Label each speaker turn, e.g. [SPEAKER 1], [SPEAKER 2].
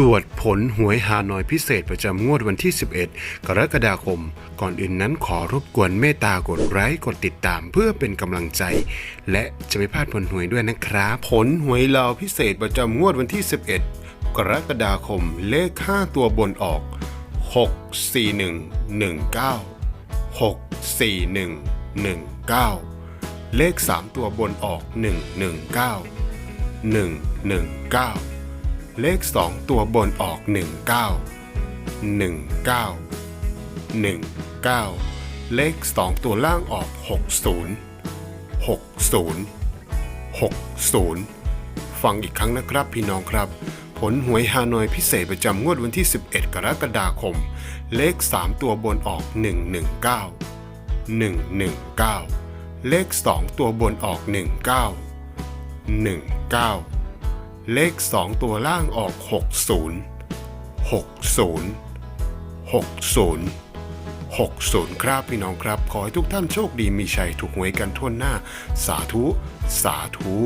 [SPEAKER 1] ตรวจผลหวยฮานอยพิเศษประจำงวดวันที่ 11 กรกฎาคม ก่อนอื่นนั้นขอรบกวนเมตตากดไลค์กดติดตามเพื่อเป็นกำลังใจ และจะไม่พลาดผลหวยด้วยนะครับ ผลหวยลาวพิเศษประจำงวดวันที่ 11 กรกฎาคมเลข 5 ตัวบนออก 64119 64119 เลข 3 ตัวบนออก 119 119 เลข 2 ตัวบนออก 19 19 19 เลข 2 ตัวล่างออก 60 60 60 ฟังอีกครั้งนะครับพี่น้องครับ ผลหวยฮานอยพิเศษประจำงวดวันที่ 11 กรกฎาคม เลข 3 ตัวบนออก 119 119 เลข 2 ตัวบนออก 19 19 เลข 2 ตัวล่างออก 60 60 60 60 ครับพี่น้องครับ ขอให้ทุกท่านโชคดีมีชัยถูกหวยกันทั่วหน้า สาธุ สาธุ